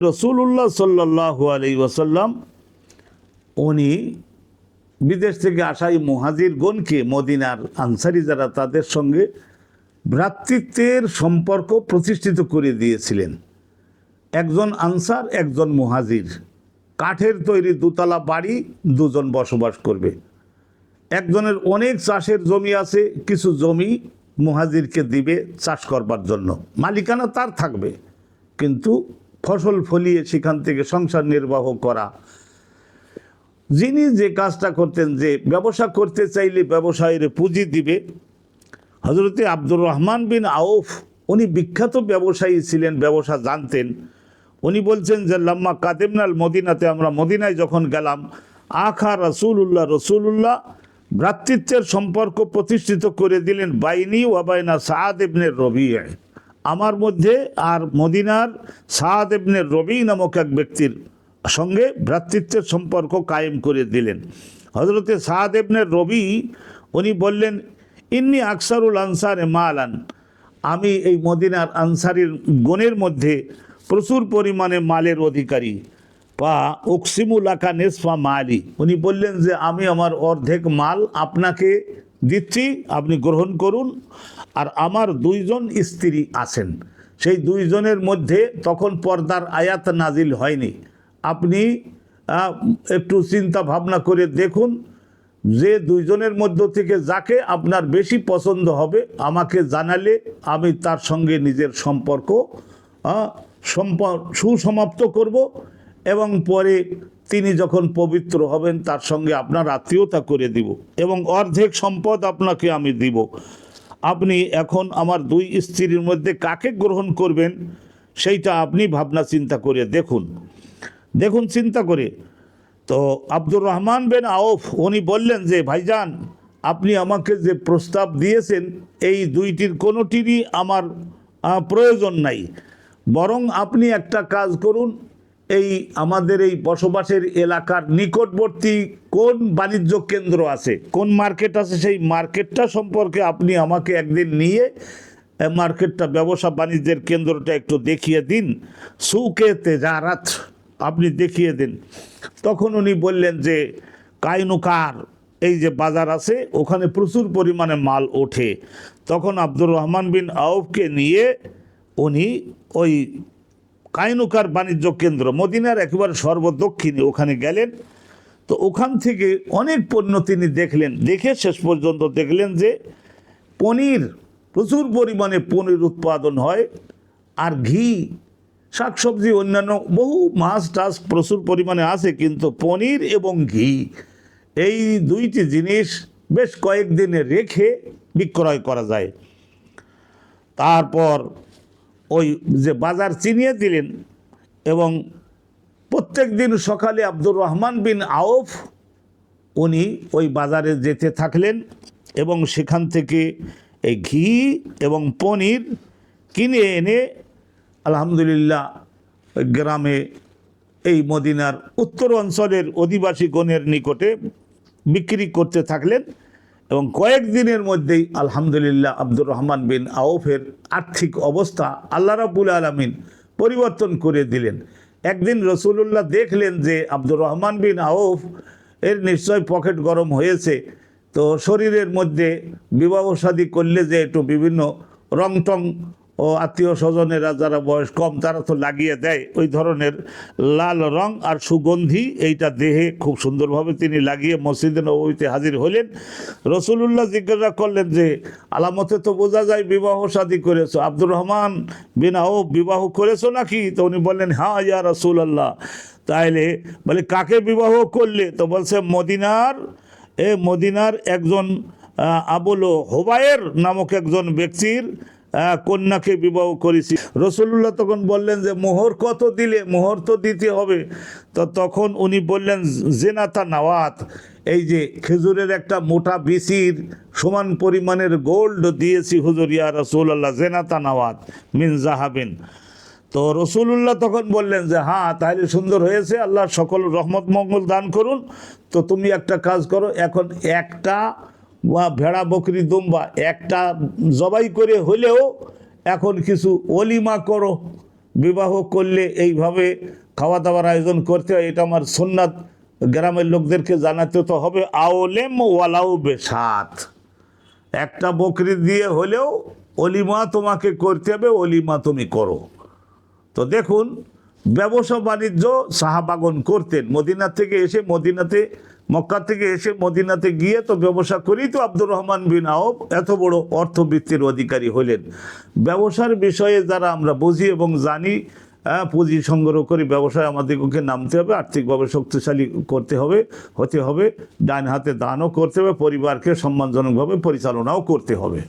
রসুল্লাহ সাল্লাহ আলি ওসাল্লাম উনি বিদেশ থেকে আসা এই মহাজিরগণকে, মদিনার আনসারি যারা, তাদের সঙ্গে ভ্রাতৃত্বের সম্পর্ক প্রতিষ্ঠিত করে দিয়েছিলেন। একজন আনসার, একজন মহাজির। কাঠের তৈরি দুতলা বাড়ি, দুজন বসবাস করবে। একজনের অনেক চাষের জমি আছে, কিছু জমি মুহাজিরকে দিবে চাষ করবার জন্য। মালিকানা তার থাকবে, কিন্তু ফসল ফলিয়ে সেখান থেকে সংসার নির্বাহ করা। যিনি যে কাজটা করতেন, যে ব্যবসা করতে চাইলে ব্যবসায়ের পুঁজি দিবে। হজরতে আব্দুর রহমান বিন আউফ, উনি বিখ্যাত ব্যবসায়ী ছিলেন, ব্যবসা জানতেন। উনি বলছেন যে, লাম্মা কাদেমনাল মদিনাতে আমরা মদিনায় যখন গেলাম, আখা রসুল্লাহ রসুল্লাহ ভ্রাতৃত্বের সম্পর্ক প্রতিষ্ঠিত করে দিলেন, বাইনি ওয়াবাইনা সাদ ইবনের রবিআ আমার মধ্যে আর মদিনার সাদ রবি নামক এক ব্যক্তির সঙ্গে ভ্রাতৃত্বের সম্পর্ক কায়েম করে দিলেন। হজরতে সাদ রবি, উনি বললেন, ইন্নি আকসারুল আনসারে মালান। আমি এই মদিনার আনসারির গণের মধ্যে প্রচুর পরিমাণে মালের অধিকারী। বা উকসিমুলাকা নেসফা মালি। উনি বললেন যে, আমি আমার অর্ধেক মাল আপনাকে দিচ্ছি, আপনি গ্রহণ করুন। আর আমার দুইজন স্ত্রী আছেন। সেই দুইজনের মধ্যে তখন পর্দার আয়াত নাজিল হয়নি। আপনি একটু চিন্তা ভাবনা করে দেখুন, যে দুইজনের মধ্য থেকে যাকে আপনার বেশি পছন্দ হবে, আমাকে জানালে আমি তার সঙ্গে নিজের সম্পর্ক সম্প- সুসমাপ্ত করব। এবং পরে তিনি যখন পবিত্র হবেন, তার সঙ্গে আপনার আত্মীয়তা করে দিব এবং অর্ধেক সম্পদ আপনাকে আমি দিব। আপনি এখন আমার দুই স্ত্রীর মধ্যে কাকে গ্রহণ করবেন, সেইটা আপনি ভাবনা চিন্তা করে দেখুন। দেখুন চিন্তা করে। তো আব্দুর রহমান বেন আউফ উনি বললেন যে, ভাইজান, আপনি আমাকে যে প্রস্তাব দিয়েছেন, এই দুইটির কোনোটিরই আমার প্রয়োজন নাই। বরং আপনি একটা কাজ করুন এই আমাদের এই বসবাসের এলাকার নিকটবর্তী কোন বাণিজ্য কেন্দ্র আছে? কোন মার্কেট আছে? সেই মার্কেটটা সম্পর্কে আপনি আমাকে একদিন নিয়ে মার্কেটটা ব্যবসা বাণিজ্যের কেন্দ্রটা একটু দেখিয়ে দিন। সুকে তেজারাত আপনি দেখিয়ে দিন। তখন উনি বললেন যে, কাইনুকার, এই যে বাজার আছে, ওখানে প্রচুর পরিমাণে মাল ওঠে। তখন আব্দুর রহমান বিন আউফকে নিয়ে উনি ওই কাইনুকার বাণিজ্য কেন্দ্র, মদিনার একেবারে সর্বদক্ষিণে ওখানে গেলেন। তো ওখান থেকে অনেক পণ্য তিনি দেখলেন। দেখে শেষ পর্যন্ত দেখলেন যে পনির, প্রচুর পরিমাণে পনির উৎপাদন হয়। আর ঘি, শাকসবজি, অন্যান্য বহু মাছ টাছ প্রচুর পরিমাণে আছে, কিন্তু পনির এবং ঘি, এই দুইটি জিনিস বেশ কয়েকদিনে রেখে বিক্রয় করা যায়। তারপর ওই যে বাজার চিনিয়ে দিলেন এবং প্রত্যেক দিন সকালে আব্দুর রহমান বিন আউফ উনি ওই বাজারে যেতে থাকলেন এবং সেখান থেকে এই ঘি এবং পনির কিনে এনে আলহামদুলিল্লাহ গ্রামে এই মদিনার উত্তর অঞ্চলের অধিবাসী গণের নিকটে বিক্রি করতে থাকলেন। এবং কয়েকদিনের মধ্যেই আলহামদুলিল্লাহ আব্দুর রহমান বিন আউফের আর্থিক অবস্থা আল্লাহ রাবুল আলমিন পরিবর্তন করে দিলেন। একদিন রসুলুল্লাহ দেখলেন যে আব্দুর রহমান বিন আউফ এর নিশ্চয় পকেট গরম হয়েছে, তো শরীরের মধ্যে বিবাহ সাদী করলে যে একটু বিভিন্ন রং টং ও আত্মীয় স্বজনেরা যারা বয়স কম, তারা তো লাগিয়ে দেয়। ওই ধরনের লাল রং আর সুগন্ধি এইটা দেহে খুব সুন্দরভাবে তিনি লাগিয়ে মসজিদে নবীতে হাজির হলেন। রসুলুল্লাহ জিজ্ঞাসা করলেন যে, আলামতে তো বোঝা যায় বিবাহ শাদী করেছ। আব্দুর রহমান বিন আও বিবাহ করেছ নাকি? তো উনি বললেন হ্যাঁ ইয়া রসুল আল্লাহ তাইলে বলে, কাকে বিবাহ করলে? তো বলছে, মদিনার, এ মদিনার একজন আবুল হোবায়ের নামক একজন ব্যক্তির কন্যাকে বিবাহ করেছি। রসুল্লাহ তখন বললেন যে, মোহর কত দিলে? মোহর তো দিতে হবে। তো তখন উনি বললেন, জেনাতা নাওয়াত, এই যে খেজুরের একটা মোটা বিসির সমান পরিমাণের গোল্ড দিয়েছি হুজুর, ইয়া রসুল্লাহ জেনাতা নাওয়াত, মিন জাহাবিন তো রসুল্লাহ তখন বললেন যে হ্যাঁ তাহলে সুন্দর হয়েছে আল্লাহ সকল রহমত মঙ্গল দান করুন। তো তুমি একটা কাজ করো, এখন একটা বা ভেড়া, বকরি, দুম্বা একটা জবাই করে হলেও এখন কিছু অলিমা করো, বিবাহ করলে এইভাবে খাওয়া দাওয়ার আয়োজন করতে হয়, এটা আমার সোননাথ গ্রামের লোকদেরকে জানাতে তো হবে, আওলেম ওয়ালাউ বেসাত। একটা বকরি দিয়ে হলেও অলিমা তোমাকে করতে হবে, অলিমা তুমি করো। তো দেখুন ব্যবসা বাণিজ্য সাহাবাগন করতেন। মদিনা থেকে এসে মদিনাতে মক্কা থেকে এসে মদিনাতে গিয়ে তো ব্যবসা করেই তো আব্দুর রহমান বিন আওফ এত বড় অর্থবৃত্তির অধিকারী হলেন। ব্যবসার বিষয়ে যারা আমরা বুঝি এবং জানি হ্যাঁ, পুঁজি সংগ্রহ করে ব্যবসায় আমাদেরকে নামতে হবে আর্থিকভাবে শক্তিশালী করতে হবে হতে হবে ডান হাতে দানও করতে হবে পরিবারকে সম্মানজনকভাবে পরিচালনাও করতে হবে।